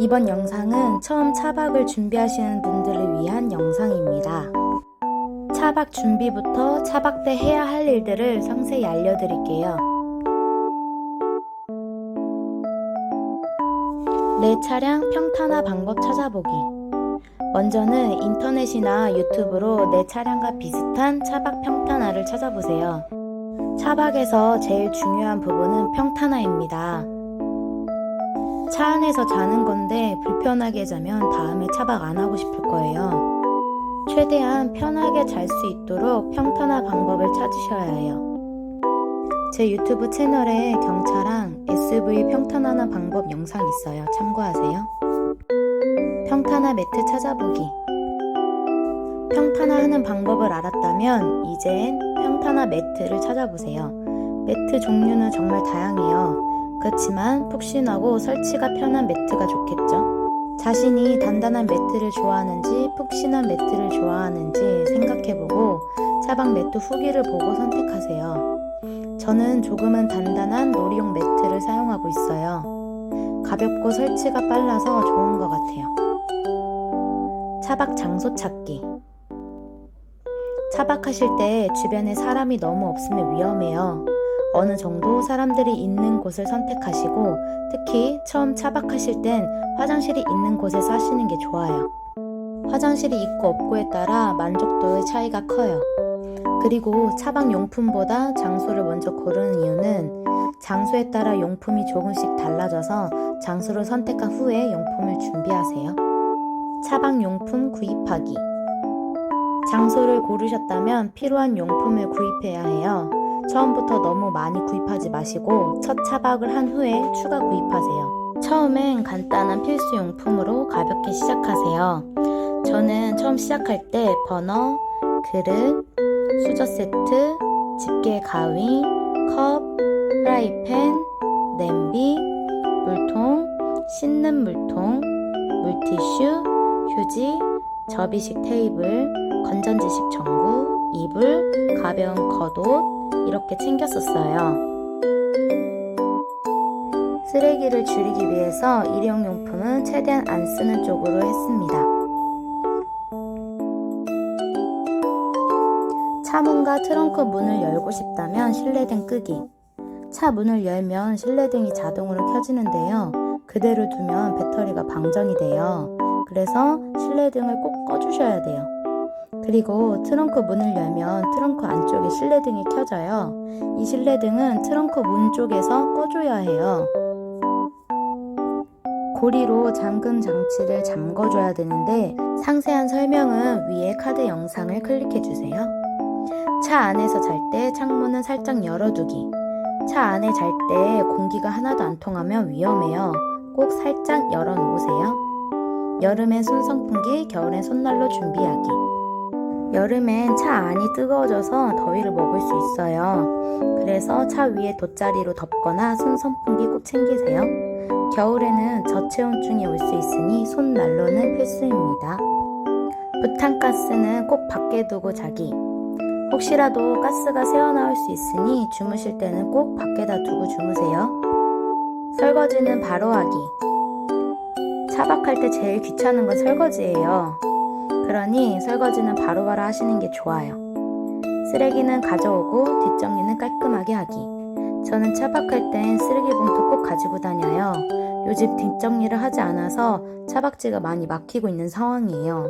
이번 영상은 처음 차박을 준비하시는 분들을 위한 영상입니다. 차박 준비부터 차박 때 해야 할 일들을 상세히 알려드릴게요. 내 차량 평탄화 방법 찾아보기. 먼저는 인터넷이나 유튜브로 내 차량과 비슷한 차박 평탄화를 찾아보세요. 차박에서 제일 중요한 부분은 평탄화입니다. 차 안에서 자는 건데 불편하게 자면 다음에 차박 안 하고 싶을 거예요. 최대한 편하게 잘 수 있도록 평탄화 방법을 찾으셔야 해요. 제 유튜브 채널에 경차랑 SUV 평탄화하는 방법 영상 있어요. 참고하세요. 평탄화 매트 찾아보기. 평탄화하는 방법을 알았다면 이젠 평탄화 매트를 찾아보세요. 매트 종류는 정말 다양해요. 그렇지만 푹신하고 설치가 편한 매트가 좋겠죠? 자신이 단단한 매트를 좋아하는지 푹신한 매트를 좋아하는지 생각해보고 차박 매트 후기를 보고 선택하세요. 저는 조금은 단단한 놀이용 매트를 사용하고 있어요. 가볍고 설치가 빨라서 좋은 것 같아요. 차박 장소 찾기. 차박하실 때 주변에 사람이 너무 없으면 위험해요. 어느 정도 사람들이 있는 곳을 선택하시고 특히 처음 차박하실 땐 화장실이 있는 곳에서 하시는 게 좋아요. 화장실이 있고 없고에 따라 만족도의 차이가 커요. 그리고 차박 용품보다 장소를 먼저 고르는 이유는 장소에 따라 용품이 조금씩 달라져서 장소를 선택한 후에 용품을 준비하세요. 차박 용품 구입하기. 장소를 고르셨다면 필요한 용품을 구입해야 해요. 처음부터 너무 많이 구입하지 마시고 첫 차박을 한 후에 추가 구입하세요. 처음엔 간단한 필수 용품으로 가볍게 시작하세요. 저는 처음 시작할 때 버너, 그릇, 수저 세트, 집게 가위, 컵, 프라이팬, 냄비, 물통, 씻는 물통, 물티슈, 휴지, 접이식 테이블, 건전지식 전구, 이불, 가벼운 겉옷 이렇게 챙겼었어요. 쓰레기를 줄이기 위해서 일회용용품은 최대한 안 쓰는 쪽으로 했습니다. 차 문과 트렁크 문을 열고 싶다면 실내등 끄기. 차 문을 열면 실내등이 자동으로 켜지는데요. 그대로 두면 배터리가 방전이 돼요. 그래서 실내등을 꼭 꺼주셔야 돼요. 그리고 트렁크 문을 열면 트렁크 안쪽에 실내등이 켜져요. 이 실내등은 트렁크 문 쪽에서 꺼줘야 해요. 고리로 잠금 장치를 잠궈줘야 되는데 상세한 설명은 위에 카드 영상을 클릭해주세요. 차 안에서 잘 때 창문은 살짝 열어두기. 차 안에 잘 때 공기가 하나도 안 통하면 위험해요. 꼭 살짝 열어놓으세요. 여름엔 손선풍기, 겨울엔 손난로 준비하기. 여름엔 차 안이 뜨거워져서 더위를 먹을 수 있어요. 그래서 차 위에 돗자리로 덮거나 손선풍기 꼭 챙기세요. 겨울에는 저체온증이 올 수 있으니 손난로는 필수입니다. 부탄가스는 꼭 밖에 두고 자기. 혹시라도 가스가 새어나올 수 있으니 주무실 때는 꼭 밖에다 두고 주무세요. 설거지는 바로 하기. 차박할 때 제일 귀찮은 건 설거지예요. 그러니 설거지는 바로바로 하시는 게 좋아요. 쓰레기는 가져오고 뒷정리는 깔끔하게 하기. 저는 차박할 땐 쓰레기 봉투 꼭 가지고 다녀요. 요즘 뒷정리를 하지 않아서 차박지가 많이 막히고 있는 상황이에요.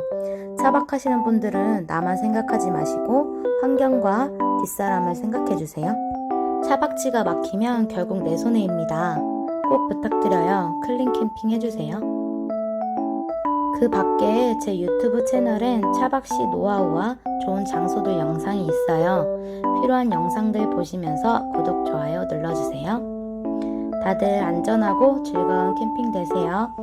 차박하시는 분들은 나만 생각하지 마시고 환경과 뒷사람을 생각해 주세요. 차박지가 막히면 결국 내 손해입니다. 꼭 부탁드려요. 클린 캠핑 해주세요. 그 밖에 제 유튜브 채널엔 차박 시 노하우와 좋은 장소들 영상이 있어요. 필요한 영상들 보시면서 구독, 좋아요 눌러주세요. 다들 안전하고 즐거운 캠핑 되세요.